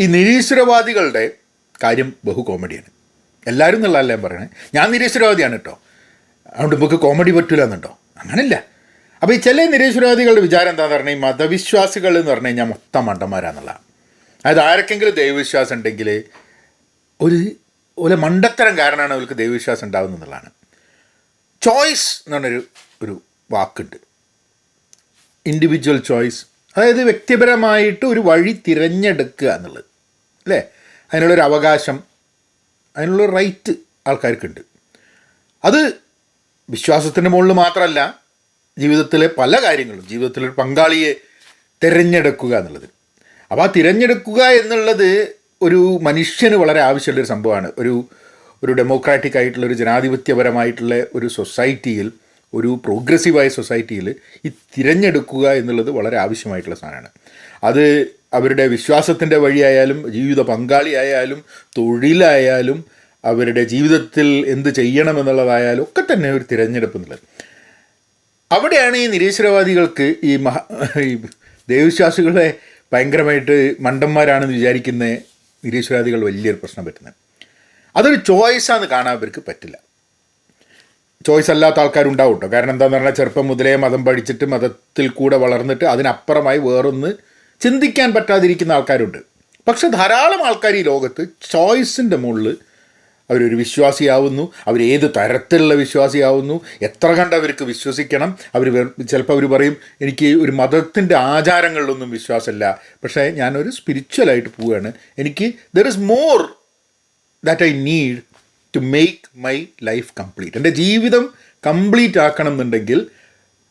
ഈ നിരീശ്വരവാദികളുടെ കാര്യം ബഹു കോമഡിയാണ്. എല്ലാവരും എന്നുള്ളതല്ല പറയണേ? ഞാൻ നിരീശ്വരവാദിയാണ് കേട്ടോ. അതുകൊണ്ട് നമുക്ക് കോമഡി പറ്റില്ല എന്നുണ്ടോ അങ്ങനല്ല. അപ്പോൾ ഈ ചില നിരീശ്വരവാദികളുടെ വിചാരം എന്താണെന്ന് പറഞ്ഞാൽ ഈ മതവിശ്വാസികൾ എന്ന് പറഞ്ഞു കഴിഞ്ഞാൽ മൊത്തം മണ്ടന്മാരാന്നുള്ളതാണ് അതായത് ആരൊക്കെങ്കിലും ദൈവവിശ്വാസം ഉണ്ടെങ്കിൽ ഒരു ഒരു മണ്ടത്തരം കാരണമാണ് അവർക്ക് ദൈവവിശ്വാസം ഉണ്ടാകുന്നത് എന്നുള്ളതാണ്. ചോയ്സ് എന്ന് പറഞ്ഞൊരു ഒരു വാക്കുണ്ട്. ഇൻഡിവിജ്വൽ ചോയ്സ് അതായത് വ്യക്തിപരമായിട്ട് ഒരു വഴി തിരഞ്ഞെടുക്കുക എന്നുള്ളത്. അല്ലേ? അതിനുള്ളൊരു അവകാശം അതിനുള്ള റൈറ്റ് ആൾക്കാർക്കുണ്ട്. അത് വിശ്വാസത്തിന്റെ മുകളിൽ മാത്രമല്ല ജീവിതത്തിലെ പല കാര്യങ്ങളും ജീവിതത്തിലൊരു പങ്കാളിയെ തിരഞ്ഞെടുക്കുക എന്നുള്ളത്. അപ്പോൾ ആ തിരഞ്ഞെടുക്കുക എന്നുള്ളത് ഒരു മനുഷ്യന് വളരെ ആവശ്യമുള്ളൊരു സംഭവമാണ്. ഒരു ഒരു ഡെമോക്രാറ്റിക് ആയിട്ടുള്ള ഒരു ജനാധിപത്യപരമായിട്ടുള്ള ഒരു സൊസൈറ്റിയിൽ ഒരു പ്രോഗ്രസീവായ സൊസൈറ്റിയിൽ ഈ തിരഞ്ഞെടുക്കുക എന്നുള്ളത് വളരെ ആവശ്യമായിട്ടുള്ള സാധനമാണ്. അത് അവരുടെ വിശ്വാസത്തിന്റെ വഴിയായാലും ജീവിത പങ്കാളിയായാലും തൊഴിലായാലും അവരുടെ ജീവിതത്തിൽ എന്ത് ചെയ്യണമെന്നുള്ളതായാലും ഒക്കെ തന്നെ ഒരു തിരഞ്ഞെടുപ്പ് എന്നുള്ളത് അവിടെയാണ് ഈ നിരീശ്വരവാദികൾക്ക് ഈ മഹാ ഈ ദൈവവിശ്വാസികളെ ഭയങ്കരമായിട്ട് മണ്ടന്മാരാണെന്ന് വിചാരിക്കുന്ന നിരീശ്വരവാദികൾ വലിയൊരു പ്രശ്നം പറ്റുന്നത്. അതൊരു ചോയ്സാന്ന് കാണാൻ അവർക്ക് പറ്റില്ല. ചോയ്സ് അല്ലാത്ത ആൾക്കാരുണ്ടാവും കേട്ടോ. കാരണം എന്താണെന്ന് പറഞ്ഞാൽ ചെറുപ്പം മുതലേ മതം പഠിച്ചിട്ട് മതത്തിൽ കൂടെ വളർന്നിട്ട് അതിനപ്പുറമായി വേറൊന്ന് ചിന്തിക്കാൻ പറ്റാതിരിക്കുന്ന ആൾക്കാരുണ്ട്. പക്ഷെ ധാരാളം ആൾക്കാർ ഈ ലോകത്ത് ചോയ്സിന്റെ മുകളിൽ അവരൊരു വിശ്വാസിയാവുന്നു. അവർ ഏത് തരത്തിലുള്ള വിശ്വാസിയാവുന്നു? എത്ര കണ്ട് അവർക്ക് വിശ്വസിക്കണം? അവർ ചിലപ്പോൾ അവർ പറയും എനിക്ക് ഒരു മതത്തിന്റെ ആചാരങ്ങളിലൊന്നും വിശ്വാസമില്ല. പക്ഷേ ഞാനൊരു സ്പിരിച്വലായിട്ട് പോവുകയാണ്. എനിക്ക് there is more that I need to make my life complete എന്റെ ജീവിതം കംപ്ലീറ്റ് ആക്കണം എന്നുണ്ടെങ്കിൽ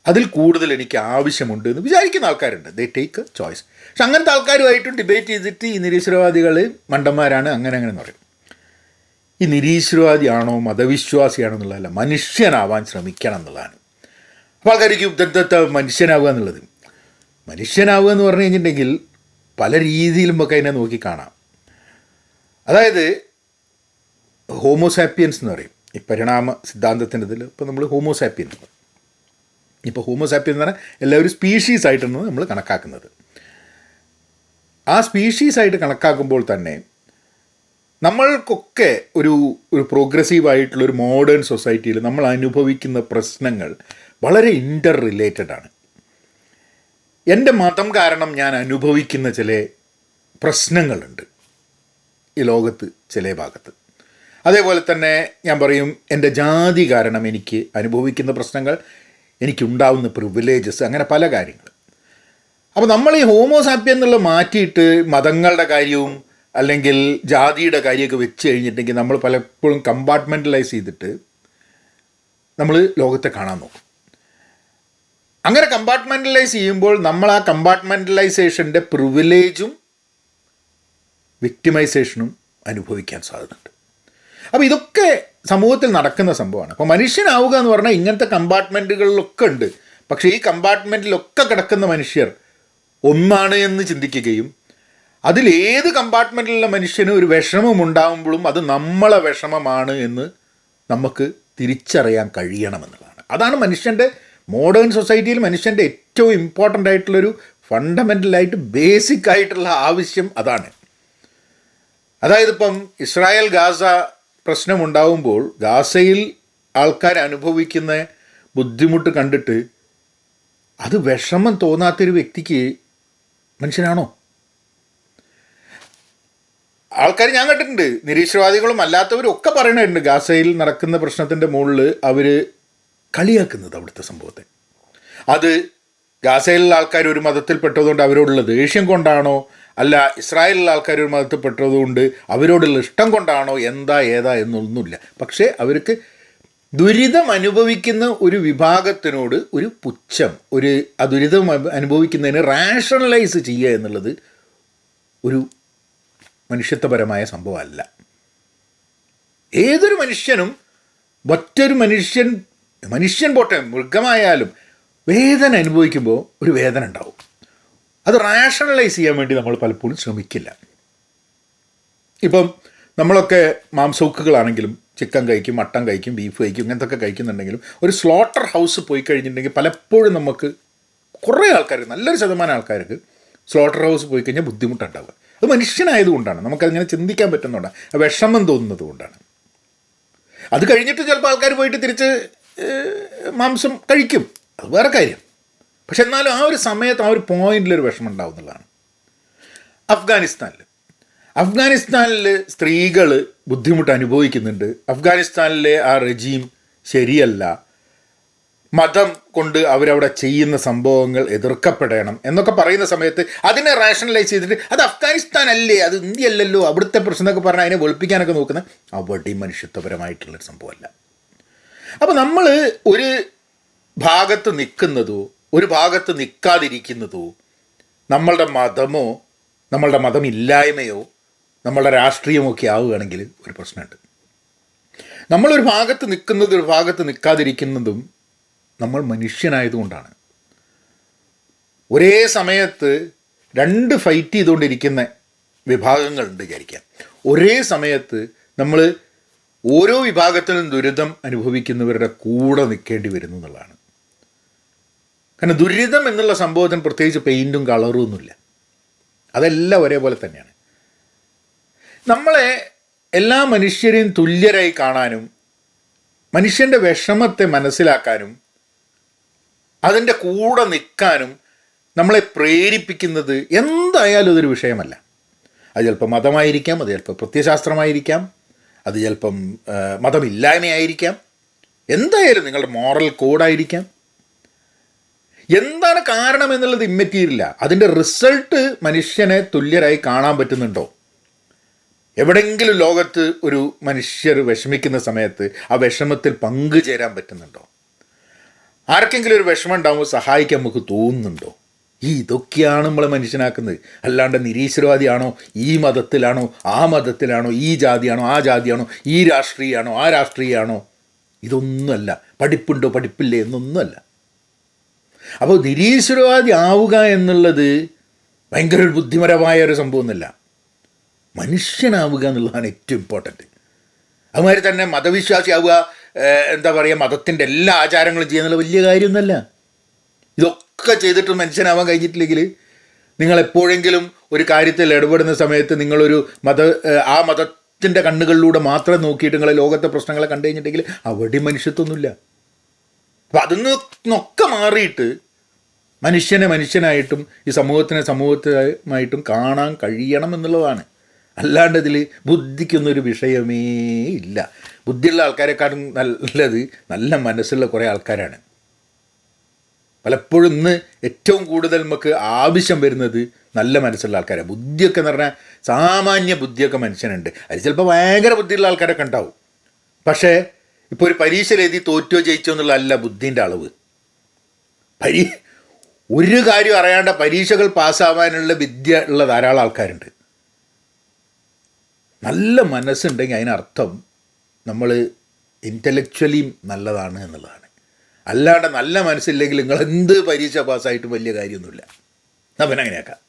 അതിൽ കൂടുതൽ എനിക്ക് ആവശ്യമുണ്ട് എന്ന് വിചാരിക്കുന്ന ആൾക്കാരുണ്ട്. ദേ ടേക്ക് എ ചോയ്സ് പക്ഷെ അങ്ങനത്തെ ആൾക്കാരുമായിട്ടും ഡിബേറ്റ് ചെയ്തിട്ട് ഈ നിരീശ്വരവാദികൾ മണ്ടന്മാരാണ് അങ്ങനെ അങ്ങനെ എന്ന് പറയും. ഈ നിരീശ്വരവാദിയാണോ മതവിശ്വാസിയാണോ എന്നുള്ളതല്ല മനുഷ്യനാവാൻ ശ്രമിക്കണം എന്നുള്ളതാണ്. അപ്പോൾ ആൾക്കാർക്ക് യുദ്ധത്തെ മനുഷ്യനാവുക എന്നുള്ളത്. മനുഷ്യനാവുക എന്ന് പറഞ്ഞു കഴിഞ്ഞിട്ടുണ്ടെങ്കിൽ പല രീതിയിലും ഒക്കെ അതിനെ നോക്കി കാണാം. അതായത് ഹോമോസാപ്പിയൻസ് എന്ന് പറയും. ഈ പരിണാമ സിദ്ധാന്തത്തിന്റെ ഇതിൽ ഇപ്പോൾ നമ്മൾ ഹോമോസാപ്പിയൻസ് ഇപ്പോൾ ഹോമോസാപ്പിയൻ എന്ന് പറഞ്ഞാൽ എല്ലാവരും സ്പീഷീസ് ആയിട്ടാണ് നമ്മൾ കണക്കാക്കുന്നത്. ആ സ്പീഷീസ് ആയിട്ട് കണക്കാക്കുമ്പോൾ തന്നെ നമ്മൾക്കൊക്കെ ഒരു ഒരു പ്രോഗ്രസീവായിട്ടുള്ള ഒരു മോഡേൺ സൊസൈറ്റിയിൽ നമ്മൾ അനുഭവിക്കുന്ന പ്രശ്നങ്ങൾ വളരെ ഇന്റർ റിലേറ്റഡ് ആണ്. എന്റെ മതം കാരണം ഞാൻ അനുഭവിക്കുന്ന ചില പ്രശ്നങ്ങളുണ്ട് ഈ ലോകത്ത് ചില ഭാഗത്ത്. അതേപോലെ തന്നെ ഞാൻ പറയും എന്റെ ജാതി കാരണം എനിക്ക് അനുഭവിക്കുന്ന പ്രശ്നങ്ങൾ എനിക്കുണ്ടാവുന്ന പ്രിവിലേജസ് അങ്ങനെ പല കാര്യങ്ങൾ. അപ്പോൾ നമ്മൾ ഈ ഹോമോസാപ്യ എന്നുള്ള മാറ്റിയിട്ട് മതങ്ങളുടെ കാര്യവും അല്ലെങ്കിൽ ജാതിയുടെ കാര്യമൊക്കെ വെച്ച് കഴിഞ്ഞിട്ടുണ്ടെങ്കിൽ നമ്മൾ പലപ്പോഴും കമ്പാർട്ട്മെന്റലൈസ് ചെയ്തിട്ട് നമ്മൾ ലോകത്തെ കാണാൻ നോക്കും. അങ്ങനെ കമ്പാർട്ട്മെന്റലൈസ് ചെയ്യുമ്പോൾ നമ്മൾ ആ കമ്പാർട്ട്മെന്റലൈസേഷന്റെ പ്രിവിലേജും വിക്ടിമൈസേഷനും അനുഭവിക്കാൻ സാധ്യതയുണ്ട്. അപ്പോൾ ഇതൊക്കെ സമൂഹത്തിൽ നടക്കുന്ന സംഭവമാണ്. അപ്പോൾ മനുഷ്യനാവുക എന്ന് പറഞ്ഞാൽ ഇങ്ങനത്തെ കമ്പാർട്ട്മെന്റുകളിലൊക്കെ ഉണ്ട്. പക്ഷേ ഈ കമ്പാർട്ട്മെന്റിലൊക്കെ കിടക്കുന്ന മനുഷ്യർ ഒന്നാണ് എന്ന് ചിന്തിക്കുകയും അതിലേത് കമ്പാർട്ട്മെന്റിലുള്ള മനുഷ്യന് ഒരു വിഷമം ഉണ്ടാകുമ്പോഴും അത് നമ്മളെ വിഷമമാണ് എന്ന് നമുക്ക് തിരിച്ചറിയാൻ കഴിയണമെന്നുള്ളതാണ് അതാണ് മനുഷ്യന്റെ മോഡേൺ സൊസൈറ്റിയിൽ മനുഷ്യന്റെ ഏറ്റവും ഇമ്പോർട്ടന്റ് ആയിട്ടുള്ളൊരു ഫണ്ടമെന്റലായിട്ട് ബേസിക് ആയിട്ടുള്ള ആവശ്യം അതാണ്. അതായത് ഇപ്പം ഇസ്രായേൽ ഗാസ പ്രശ്നമുണ്ടാവുമ്പോൾ ഗാസയിൽ ആൾക്കാർ അനുഭവിക്കുന്ന ബുദ്ധിമുട്ട് കണ്ടിട്ട് അത് വിഷമം തോന്നാത്തൊരു വ്യക്തിക്ക് മനുഷ്യനാണോ? ആൾക്കാർ ഞാൻ കണ്ടിട്ടുണ്ട്. നിരീശ്വരവാദികളും അല്ലാത്തവരും ഒക്കെ പറയണുണ്ട് ഗാസയിൽ നടക്കുന്ന പ്രശ്നത്തിന്റെ മുകളിൽ അവർ കളിയാക്കുന്നത് അവിടുത്തെ സംഭവത്തെ. അത് ഗാസയിലുള്ള ആൾക്കാർ ഒരു മതത്തിൽപ്പെട്ടതുകൊണ്ട് അവരോടുള്ള ദേഷ്യം കൊണ്ടാണോ അല്ല ഇസ്രായേലിലെ ആൾക്കാർ ഒരു മതത്തിൽപ്പെട്ടതുകൊണ്ട് അവരോടുള്ള ഇഷ്ടം കൊണ്ടാണോ എന്താ ഏതാ എന്നൊന്നുമില്ല. പക്ഷേ അവർക്ക് ദുരിതം അനുഭവിക്കുന്ന ഒരു വിഭാഗത്തിനോട് ഒരു പുച്ഛം ഒരു ആ ദുരിതം അനുഭവിക്കുന്നതിന് റാഷണലൈസ് ചെയ്യുക എന്നുള്ളത് ഒരു മനുഷ്യത്വപരമായ സംഭവമല്ല. ഏതൊരു മനുഷ്യനും മറ്റൊരു മനുഷ്യൻ മനുഷ്യൻ പോട്ടെ മൃഗമായാലും വേദന അനുഭവിക്കുമ്പോൾ ഒരു വേദന ഉണ്ടാവും. അത് റാഷണലൈസ് ചെയ്യാൻ വേണ്ടി നമ്മൾ പലപ്പോഴും ശ്രമിക്കില്ല. ഇപ്പം നമ്മളൊക്കെ മാംസൗക്കുകളാണെങ്കിലും ചിക്കൻ കഴിക്കും മട്ടൻ കഴിക്കും ബീഫ് കഴിക്കും ഇങ്ങനത്തെ ഒക്കെ കഴിക്കുന്നുണ്ടെങ്കിലും ഒരു സ്ലോട്ടർ ഹൗസ് പോയി കഴിഞ്ഞിട്ടുണ്ടെങ്കിൽ പലപ്പോഴും നമുക്ക് കുറേ ആൾക്കാർ നല്ലൊരു ശതമാനം ആൾക്കാർക്ക് സ്ലോട്ടർ ഹൗസ് പോയി കഴിഞ്ഞാൽ ബുദ്ധിമുട്ടുണ്ടാവുക. അത് മനുഷ്യനായതുകൊണ്ടാണ് നമുക്കതിങ്ങനെ ചിന്തിക്കാൻ പറ്റുന്നതുകൊണ്ടാണ്. വിഷമം തോന്നുന്നത് കൊണ്ടാണ്. അത് കഴിഞ്ഞിട്ട് ചിലപ്പോൾ ആൾക്കാർ പോയിട്ട് തിരിച്ച് മാംസം കഴിക്കും. അത് വേറെ കാര്യം. പക്ഷെ എന്നാലും ആ ഒരു സമയത്ത് ആ ഒരു പോയിന്റിലൊരു വിഷമം ഉണ്ടാവുന്നതാണ് അഫ്ഗാനിസ്ഥാനിൽ അഫ്ഗാനിസ്ഥാനിൽ സ്ത്രീകൾ ബുദ്ധിമുട്ട് അനുഭവിക്കുന്നുണ്ട്. അഫ്ഗാനിസ്ഥാനിലെ ആ റെജീം ശരിയല്ല. മതം കൊണ്ട് അവരവിടെ ചെയ്യുന്ന സംഭവങ്ങൾ എതിർക്കപ്പെടണം എന്നൊക്കെ പറയുന്ന സമയത്ത് അതിനെ റാഷണലൈസ് ചെയ്തിട്ട് അത് അഫ്ഗാനിസ്ഥാൻ അല്ലേ അത് ഇന്ത്യ അല്ലല്ലോ അവിടുത്തെ പ്രശ്നം എന്നൊക്കെ പറഞ്ഞാൽ അതിനെ വെളുപ്പിക്കാനൊക്കെ നോക്കുന്ന അവിടെ മനുഷ്യത്വപരമായിട്ടുള്ളൊരു സംഭവമല്ല. അപ്പോൾ നമ്മൾ ഒരു ഭാഗത്ത് നിൽക്കുന്നതോ ഒരു ഭാഗത്ത് നിൽക്കാതിരിക്കുന്നതോ നമ്മളുടെ മതമോ നമ്മളുടെ മതമില്ലായ്മയോ നമ്മളുടെ രാഷ്ട്രീയമോ ഒക്കെ ആവുകയാണെങ്കിൽ ഒരു പ്രശ്നമുണ്ട്. നമ്മളൊരു ഭാഗത്ത് നിൽക്കുന്നത് ഒരു ഭാഗത്ത് നിൽക്കാതിരിക്കുന്നതും നമ്മൾ മനുഷ്യനായതുകൊണ്ടാണ്. ഒരേ സമയത്ത് രണ്ട് ഫൈറ്റ് ചെയ്തുകൊണ്ടിരിക്കുന്ന വിഭാഗങ്ങളുണ്ട് വിചാരിക്കാം. ഒരേ സമയത്ത് നമ്മൾ ഓരോ വിഭാഗത്തിലും ദുരിതം അനുഭവിക്കുന്നവരുടെ കൂടെ നിൽക്കേണ്ടി വരുന്നു എന്നുള്ളതാണ്. കാരണം ദുരിതം എന്നുള്ള സംഭവത്തിന് പ്രത്യേകിച്ച് പെയിന്റും കളറും ഒന്നുമില്ല. അതെല്ലാം ഒരേപോലെ തന്നെയാണ്. നമ്മളെ എല്ലാ മനുഷ്യരെയും തുല്യരായി കാണാനും മനുഷ്യന്റെ വിഷമത്തെ മനസ്സിലാക്കാനും അതിന്റെ കൂടെ നിൽക്കാനും നമ്മളെ പ്രേരിപ്പിക്കുന്നത് എന്തായാലും അതൊരു വിഷയമല്ല. അത് ചിലപ്പോൾ മതമായിരിക്കാം അത് ചിലപ്പോൾ പ്രത്യശാസ്ത്രമായിരിക്കാം അത് ചിലപ്പം മതമില്ലായ്മയായിരിക്കാം. എന്തായാലും നിങ്ങളുടെ മോറൽ കോഡായിരിക്കാം. എന്താണ് കാരണം എന്നുള്ളത് ഇമ്മറ്റീരിയല്ല അതിന്റെ റിസൾട്ട് മനുഷ്യനെ തുല്യരായി കാണാൻ പറ്റുന്നുണ്ടോ? എവിടെയെങ്കിലും ലോകത്ത് ഒരു മനുഷ്യർ വിഷമിക്കുന്ന സമയത്ത് ആ വിഷമത്തിൽ പങ്കുചേരാൻ പറ്റുന്നുണ്ടോ? ആർക്കെങ്കിലും ഒരു വിഷമം ഉണ്ടാകുമ്പോൾ സഹായിക്കാൻ നമുക്ക് തോന്നുന്നുണ്ടോ? ഈ ഇതൊക്കെയാണ് നമ്മളെ മനുഷ്യനാക്കുന്നത്. അല്ലാണ്ട് നിരീശ്വരവാദിയാണോ? ഈ മതത്തിലാണോ? ആ മതത്തിലാണോ? ഈ ജാതിയാണോ? ആ ജാതിയാണോ? ഈ രാഷ്ട്രീയമാണോ ആ രാഷ്ട്രീയമാണോ ഇതൊന്നുമല്ല. പഠിപ്പുണ്ടോ? പഠിപ്പില്ലേ? എന്നൊന്നുമല്ല. അപ്പോൾ നിരീശ്വരവാദി ആവുക എന്നുള്ളത് ഭയങ്കര ഒരു ബുദ്ധിപരമായ ഒരു സംഭവമൊന്നുമല്ല. മനുഷ്യനാവുക എന്നുള്ളതാണ് ഏറ്റവും ഇമ്പോർട്ടന്റ് അതുമാതിരി തന്നെ മതവിശ്വാസിയാവുക എന്താ പറയുക മതത്തിന്റെ എല്ലാ ആചാരങ്ങളും ചെയ്യുന്നുള്ള വലിയ കാര്യമൊന്നുമല്ല. ഇതൊക്കെ ചെയ്തിട്ട് മനുഷ്യനാവാൻ കഴിഞ്ഞിട്ടില്ലെങ്കിൽ നിങ്ങൾ എപ്പോഴെങ്കിലും ഒരു കാര്യത്തിൽ ഇടപെടുന്ന സമയത്ത് നിങ്ങളൊരു മത ആ മതത്തിന്റെ കണ്ണുകളിലൂടെ മാത്രം നോക്കിയിട്ട് നിങ്ങളെ ലോകത്തെ പ്രശ്നങ്ങളെ കണ്ടു കഴിഞ്ഞിട്ടുണ്ടെങ്കിൽ അവിടെ മനുഷ്യത്വമൊന്നുമില്ല. അപ്പം അതിൽ നിന്നൊക്കെ മാറിയിട്ട് മനുഷ്യനെ മനുഷ്യനായിട്ടും ഈ സമൂഹത്തിനെ സമൂഹമായിട്ടും കാണാൻ കഴിയണം എന്നുള്ളതാണ്. അല്ലാണ്ട് ഇതിൽ ബുദ്ധിക്കൊന്നൊരു വിഷയമേ ഇല്ല. ബുദ്ധിയുള്ള ആൾക്കാരെക്കാളും നല്ലത് നല്ല മനസ്സുള്ള കുറേ ആൾക്കാരാണ്. പലപ്പോഴും ഇന്ന് ഏറ്റവും കൂടുതൽ നമുക്ക് ആവശ്യം വരുന്നത് നല്ല മനസ്സുള്ള ആൾക്കാരാണ് ബുദ്ധിയൊക്കെ എന്ന് പറഞ്ഞാൽ സാമാന്യ ബുദ്ധിയൊക്കെ മനുഷ്യനുണ്ട്. അത് ചിലപ്പോൾ ഭയങ്കര ബുദ്ധിയുള്ള ആൾക്കാരൊക്കെ ഉണ്ടാവും. പക്ഷേ ഇപ്പോൾ ഒരു പരീക്ഷയിൽ എഴുതി തോറ്റോ ജയിച്ചോ എന്നുള്ളതല്ല ബുദ്ധിന്റെ അളവ്. പരീ ഒരു കാര്യം അറിയാണ്ട പരീക്ഷകൾ പാസ്സാവാനുള്ള വിദ്യ ഉള്ള ധാരാളം ആൾക്കാരുണ്ട്. നല്ല മനസ്സുണ്ടെങ്കിൽ അതിനർത്ഥം നമ്മൾ ഇന്റലക്ച്വലിയും നല്ലതാണ് എന്നുള്ളതാണ്. അല്ലാണ്ട് നല്ല മനസ്സില്ലെങ്കിൽ നിങ്ങൾ എന്ത് പരീക്ഷ പാസ്സായിട്ടും വലിയ കാര്യമൊന്നുമില്ല. നമ്മൾ അങ്ങനെയാക്കാം.